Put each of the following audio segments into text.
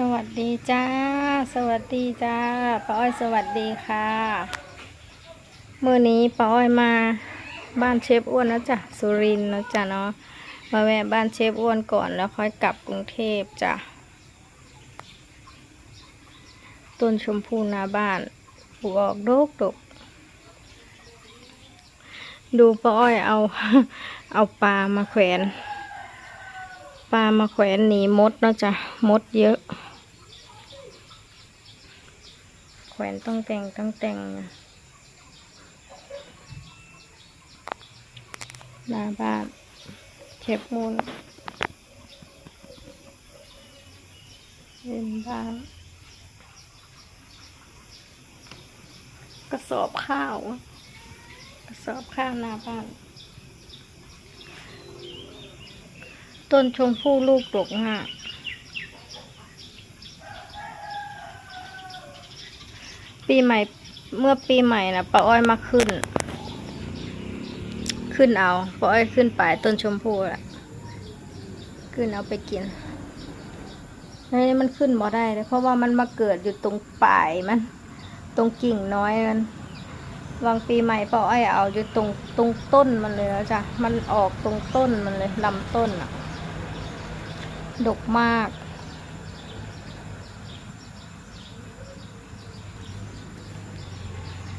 สวัสดีจ้า สวัสดีจ้าป้าอ้อยสวัสดีค่ะมื่อนี้ป้าอ้อยมาบ้านเชฟอ้วนนะจ๊ะสุรินนะจ๊ะเนาะมาแวะบ้านเชฟอ้วนก่อนแล้วค่อยกลับกรุงเทพจ้ะต้นชมพูหน้าบ้านปลูกออกดกดกดูป้าอ้อยเอาเอาปลามาแขวน ปลามาแขวนหนีมดเนาะจ๊ะมดเยอะ แขวนต้องแต่งต้องแต่งนะหน้าบ้านเก็บมูลเป็นบ้านกระสอบข้าว กระสอบข้าวหน้าบ้าน ต้นชมพู่ลูกดกมากปีใหม่เมื่อปีใหม่นะป้าอ้อยมาขึ้น ขึ้นเอาป้าอ้อยขึ้นปลายต้นชมพู่ละขึ้นเอาไปกินนี่มันขึ้นบ่ได้เลยเพราะว่ามันมาเกิดอยู่ตรงปลายมัน ตรงกิ่งน้อยมันวางปีใหม่ป้าอ้อยเอาอยู่ตรงตรงต้นมันเลยแล้วจ้ะมันออกตรงต้นมันเลยลำต้นอะ ดกมาก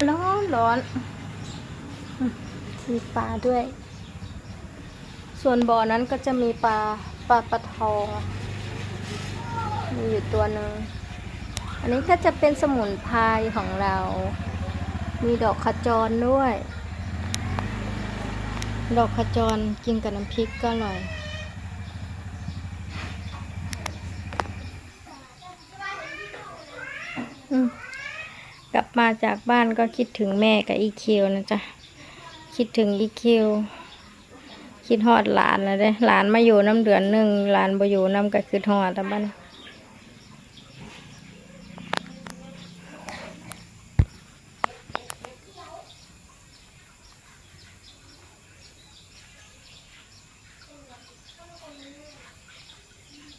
ร้อนร้อนมมีปลาด้วย ส่วนบ่อนั้นก็จะมีปลาปลาปลาทอง มีอยู่ตัวหนึ่ง อันนี้ก็จะเป็นสมุนไพรของเรา มีดอกขจรด้วย ดอกขจรกินกับน้ำพริกก็อร่อย อืม กลับมาจากบ้านก็คิดถึงแม่กับอีคิวนะจ๊ะ คิดถึงอีคิว คิดฮอดหลานแล้วเด้หลานมาอยู่น้ำเดือนหนึ่งหลานบ่อยู่น้ำก็คือฮอดแต่บ้าน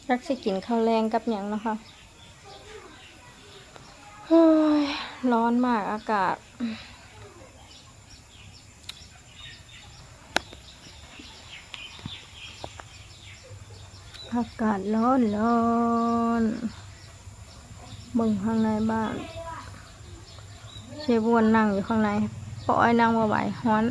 รักสิกินข้าวแรงกับหยังนะคะ ร้อนมากอากาศ อากาศร้อนร้อนมึงข้างในบ้านเชฟวนนั่งอยู่ข้างในปอ้อยนั่งมาไหวฮ้อน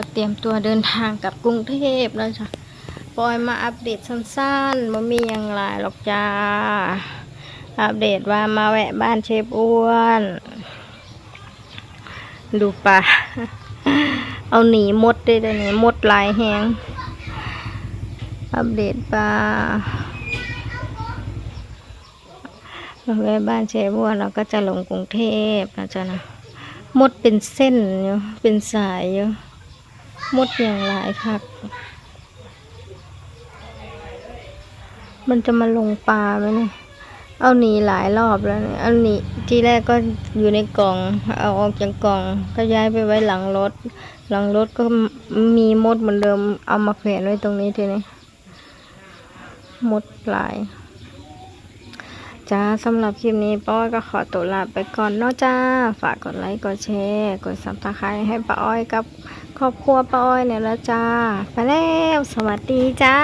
ก็เตรียมตัวเดินทางกลับกรุงเทพแล้วจ้ะปอยมาอัปเดตสั้นๆมันมีอย่างไรหรอกจ้า อัปเดตว่ามาแวะบ้านเชฟอ้วน ดูปลาเอาหนีมดได้เลยนี่มดลายแหงอัปเดตปลามาแวะบ้านเชฟอ้วนเราก็จะลงกรุงเทพนะจ๊ะนะมดเป็นเส้นอยู่เป็นสายอยู่ มดอย่างหลายครับมันจะมาลงปลาไหมเนี่ย เอาหนีหลายรอบแล้วเนี่ยเอาหนีทีแรกก็อยู่ในกล่อง เอาออกจากกล่อง ก็ย้ายไปไว้หลังรถ หลังรถก็มีมดเหมือนเดิม เอามาแขวนไว้ตรงนี้ทีนี้ มดหลาย จ้าสำหรับคลิปนี้ป้าอ้อยก็ขอตัวลาไปก่อนเนาะจ้า ฝากกดไลค์กดแชร์กดซับสไครต์ให้ป้าอ้อยกับครอบครัวป้าอ้อยเนี่ยแล้วจ้า ไปแล้ว สวัสดีจ้า